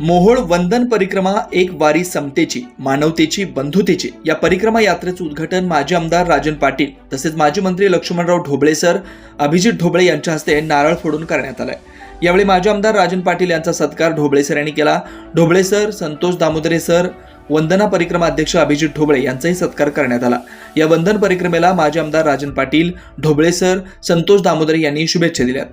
मोहोळ वंदन परिक्रमा एक वारी समतेची मानवतेची बंधुतेची. या परिक्रमा यात्रेचं उद्घाटन माजी आमदार राजन पाटील तसेच माजी मंत्री लक्ष्मणराव ढोबळे सर अभिजित ढोबळे यांच्या हस्ते नारळ फोडून करण्यात आलाय. यावेळी माजी आमदार राजन पाटील यांचा सत्कार ढोबळे सर यांनी केला. ढोबळे सर संतोष दामोदरे सर वंदना परिक्रमा अध्यक्ष अभिजित ढोबळे यांचाही सत्कार करण्यात आला. या वंदन परिक्रमेला माजी आमदार राजन पाटील ढोबळे सर संतोष दामोदरे यांनी शुभेच्छा दिल्यात.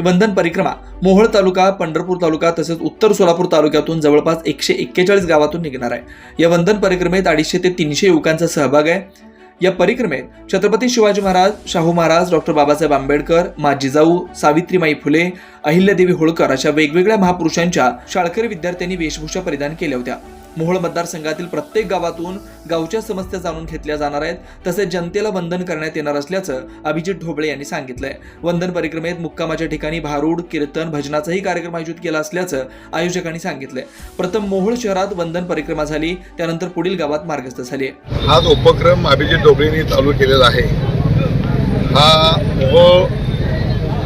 वंदन परिक्रमा. मोहोळ तालुका पंढरपूर तालुका तसेच उत्तर सोलापूर तालुक्यातून जवळपास एकशे एक्केचाळीस गावातून निघणार आहे. या वंदन परिक्रमेत अडीचशे ते तीनशे युवकांचा सहभाग आहे. या परिक्रमेत छत्रपती शिवाजी महाराज शाहू महाराज डॉक्टर बाबासाहेब आंबेडकर मा जिजाऊ सावित्रीमाई फुले अहिल्यादेवी होळकर अशा वेगवेगळ्या महापुरुषांच्या शाळकरी विद्यार्थ्यांनी वेशभूषा परिधान केल्या होत्या. मोहोळ मतदारसंघातील प्रत्येक गावातून गावच्या समस्या जाणून घेतल्या जाणार आहेत. तसेच जनतेला वंदन करण्यात येणार असल्याचं अभिजित ढोबळे यांनी सांगितलंय. वंदन परिक्रमेत मुक्कामाच्या ठिकाणी भारूड कीर्तन भजनाचाही कार्यक्रम आयोजित केला असल्याचं आयोजकांनी सांगितलंय. प्रथम मोहोळ शहरात वंदन परिक्रमा झाली त्यानंतर पुढील गावात मार्गस्थ झाली हा जो उपक्रम अभिजित डोबळेंनी चालू केलेला आहे. हा मोहोळ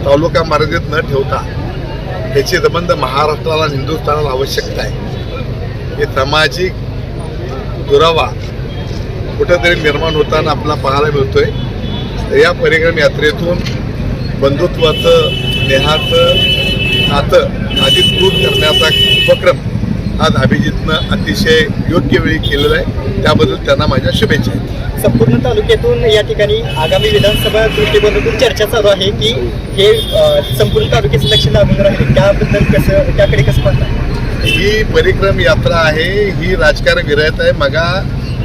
तालुका मर्यादित न ठेवता याची संबंध महाराष्ट्राला हिंदुस्थानाला आवश्यकता आहे. हे सामाजिक दुरावा कुठंतरी निर्माण होताना आपला पाहायला मिळतोय. तर या परिक्रम यात्रेतून बंधुत्वाचं नेहाचं नातं अधिकृत करण्याचा उपक्रम आज अभिजितनं अतिशय योग्य वेळी केलेला आहे. त्याबद्दल त्यांना माझ्या शुभेच्छा आहेत. संपूर्ण तालुक्यातून या ठिकाणी आगामी विधानसभा दृष्टिकोनातून चर्चा चालू आहे की हे संपूर्ण तालुक्याचं लक्ष लागून राहील. त्याबद्दल कसं त्याकडे कसं पाहता ही परिक्रम यात्रा आहे ही राजकारण विरहित आहे. मगा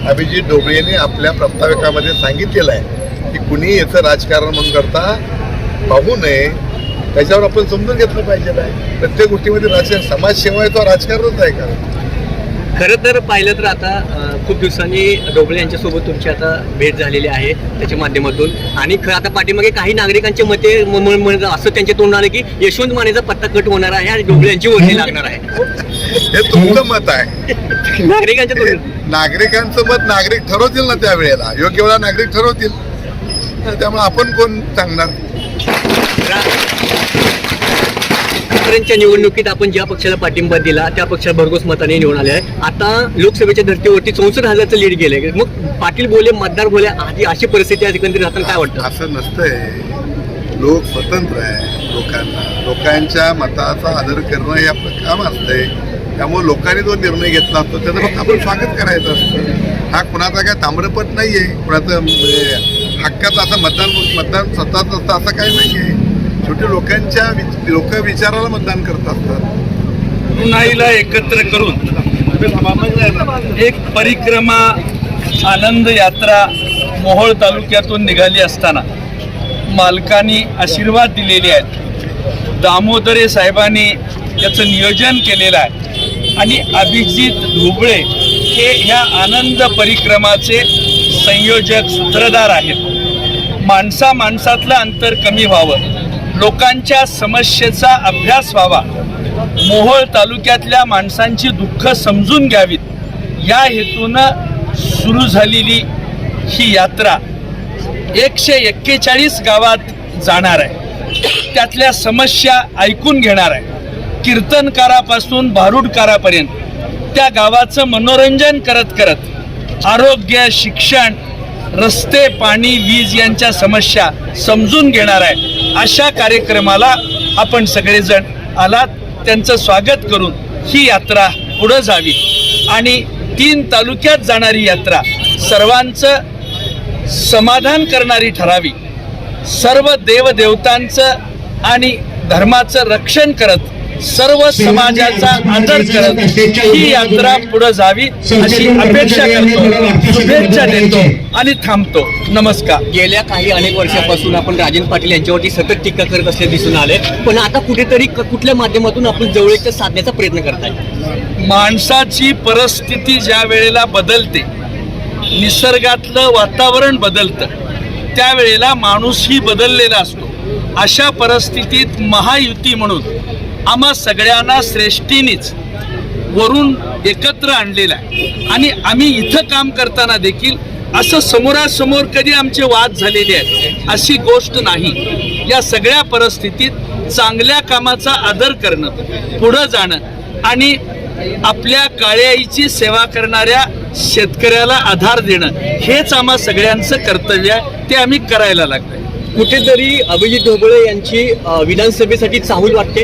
अभिजित ढोबळेने आपल्या प्रास्ताविकामध्ये सांगितलेलं आहे की कुणी याचं राजकारण म्हणून करता पाहू नये. त्याच्यावर आपण समजून घेतलं पाहिजे आहे प्रत्येक गोष्टीमध्ये राजकारण समाजसेवा आहे तो राजकारणच आहे का? खरं तर पाहिलं तर आता खूप दिवसांनी डोबळे यांच्यासोबत तुमची आता भेट झालेली आहे त्याच्या माध्यमातून. आणि ख- आता पाठीमागे काही नागरिकांचे मते असं त्यांच्या तोंड आलं की यशवंत मानेचा पत्ता कट होणार आहे आणि डोबळे यांची वर्णी लागणार आहे. हे तुमचं मत आहे. नागरिकांच्या तोंड नागरिकांचं मत नागरिक ठरवतील ना त्यावेळेला. योग्य वेळा नागरिक ठरवतील. त्यामुळे आपण कोण सांगणार? आतापर्यंतच्या निवडणुकीत आपण ज्या पक्षाला पाठिंबा दिला त्या पक्षाला भरघोस मताने निवडून आले आहे आता लोकसभेच्या धर्तीवरती चौसष्ट हजारचं लीड गेले मग पाटील बोले मतदार बोले आधी अशी परिस्थिती आहे एकंदरीत राहताना काय वाटतं? असं नसतंय. लोक स्वतंत्र आहे लोकांना. लोकांच्या मताचा आदर करणं हे आपलं काम असतंय. त्यामुळे लोकांनी जो निर्णय घेतला असतो त्याचं फक्त आपण स्वागत करायचं असतं. हा कुणाचा काय ताम्रपट नाही आहे कुणाचं म्हणजे हक्काचं असं मतदान मतदान स्वतःच असतं असं काही नाही आहे शेवटी लोकांच्या लोक विचाराला मतदान करत असतात. तरुणाईला एकत्र करून एक परिक्रमा आनंद यात्रा मोहोळ तालुक्यातून निघाली असताना मालकांनी आशीर्वाद दिलेले आहेत. दामोदरे साहेबांनी याचं नियोजन केलेलं आहे. आणि अभिजित धुबळे हे ह्या आनंद परिक्रमाचे संयोजक सूत्रधार आहेत. माणसा माणसातलं अंतर कमी व्हावं. लोकांच्या समस्येचा अभ्यास व्हावा. मोहोळ तालुक्यातल्या माणसांची दुःख समजून घ्यावीत. या हेतूनं सुरू झालेली ही यात्रा एकशे एक्केचाळीस गावात जाणार आहे. त्यातल्या समस्या ऐकून घेणार आहे. कीर्तनकारापासून भारुडकारापर्यंत त्या गावाचं मनोरंजन करत करत आरोग्य शिक्षण रस्ते पाणी वीज यांच्या समस्या समजून घेणार आहे. अशा कार्यक्रमाला आपण सगळेजण आलात. त्यांचं स्वागत करून ही यात्रा पुढं जावी. आणि तीन तालुक्यात जाणारी यात्रा सर्वांचं समाधान करणारी ठरावी. सर्व देवदेवतांचं आणि धर्माचं रक्षण करत सर्व समाजाचा आदर करत ही यात्रा पुढे जावी अशी अपेक्षा करतो. शुभेच्छा देतो आणि थांबतो. नमस्कार. गेल्या काही अनेक वर्षापासून आपण राजन पाटील यांच्यावरती सतत टीका करत असले दिसून आले पण आता कुठेतरी क- कुठल्या माध्यमातून आपण जवळीक साधण्याचा प्रयत्न करताय? माणसाची परिस्थिती ज्या वेळेला बदलते निसर्गातलं वातावरण बदलतं त्यावेळेला माणूसही बदललेला असतो. अशा परिस्थितीत महायुती म्हणून आम्हा सगळ्यांना श्रेष्ठीनीच वरून एकत्र आणलेलं आहे. आणि आम्ही इथं काम करताना देखील असं समोरासमोर कधी आमचे वाद झालेले आहेत अशी गोष्ट नाही. या सगळ्या परिस्थितीत चांगल्या कामाचा आदर करणं पुढं जाणं आणि आपल्या काळ्याईची सेवा करणाऱ्या शेतकऱ्याला आधार देणं हेच आम्हा सगळ्यांचं कर्तव्य आहे ते आम्ही करायला लागतंय कुठेतरी अभिजित ढोबळे यांची विधानसभेसाठी चाहूल वाटते.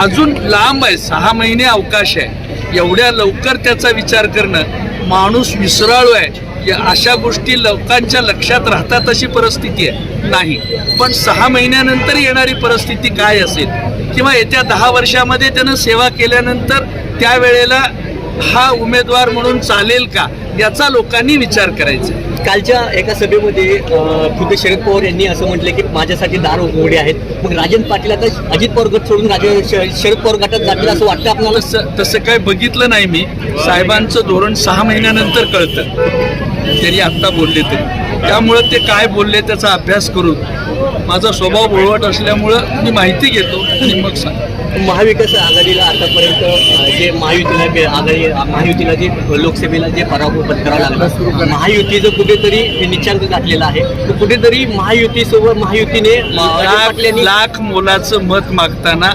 अजून लांब आहे सहा महिने अवकाश आहे. एवढ्या लवकर त्याचा विचार करणं माणूस विसराळू आहे. या अशा गोष्टी लोकांच्या लक्षात राहतात अशी परिस्थिती आहे. नाही. पण सहा महिन्यानंतर येणारी परिस्थिती काय असेल? किंवा येत्या दहा वर्षामध्ये त्यानं सेवा केल्यानंतर त्यावेळेला हा उमेदवार म्हणून चालेल का? याचा लोकांनी विचार करायचा आहे. कालच्या एका सभेमध्ये खुद्द शरद पवार यांनी असं म्हटलं की माझ्यासाठी दार उघडे आहेत. मग राजन पाटील आता अजित पवार गट सोडून राजे श- शरद पवार गटात जातील असं वाटतं आपल्याला? तसं तसं काय बघितलं नाही मी. साहेबांचं धोरण सहा महिन्यानंतर कळतं. त्यांनी आत्ता बोलले तरी त्यामुळं ते काय बोलले त्याचा अभ्यास करून. माझा स्वभाव बोळवट असल्यामुळं मी माहिती घेतो आणि मग सांगतो. महाविकास आघाडीला आतापर्यंत जे महायुतीला आघाडी महायुतीला जे लोकसभेला जे पराभव पत्करावा लागला. महायुतीचं कुठेतरी निचांक घातलेला आहे. तर कुठेतरी महायुतीसोबत महायुतीने लाख मोलाचं मत मागताना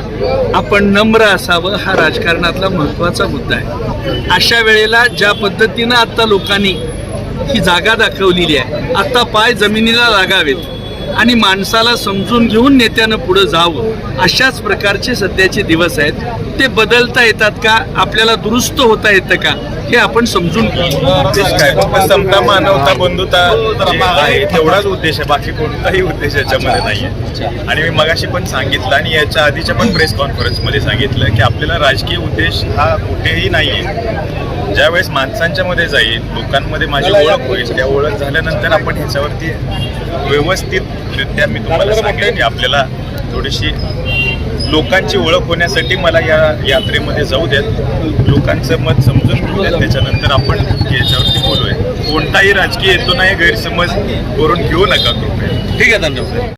आपण नम्र असावं हा राजकारणातला महत्त्वाचा मुद्दा आहे. अशा वेळेला ज्या पद्धतीनं आता लोकांनी ही जागा दाखवलेली आहे आता पाय जमिनीला लागावेत. आणि माणसाला समजून घेऊन नेत्यानं पुढे जावं अशाच प्रकारचे सध्याचे दिवस आहेत. ते बदलता येतात का? आपल्याला दुरुस्त होता येतं का? हे आपण समजून समता मानवता बंधुता आहे तेवढाच उद्देश आहे बाकी कोणताही उद्देश याच्यामध्ये नाहीये. आणि मी मगाशी पण सांगितलं आणि याच्या आधीच्या पण प्रेस कॉन्फरन्समध्ये सांगितलं की आपल्याला राजकीय उद्देश हा कुठेही नाहीये. ज्यावेळेस माणसांच्या मध्ये जाईल लोकांमध्ये माझी ओळख होईल त्या ओळख झाल्यानंतर आपण ह्याच्यावरती व्यवस्थितरित्या मी तुम्हाला सांगेन की आपल्याला थोडीशी लोकांची ओळख होण्यासाठी मला या यात्रेमध्ये जाऊ द्यात लोकांचं मत समजून घेऊ द्यात त्याच्यानंतर आपण याच्यावरती बोलूया. कोणताही राजकीय हेतू नाही गैरसमज करून घेऊ नका. कृपया ठीक आहे धन्यवाद.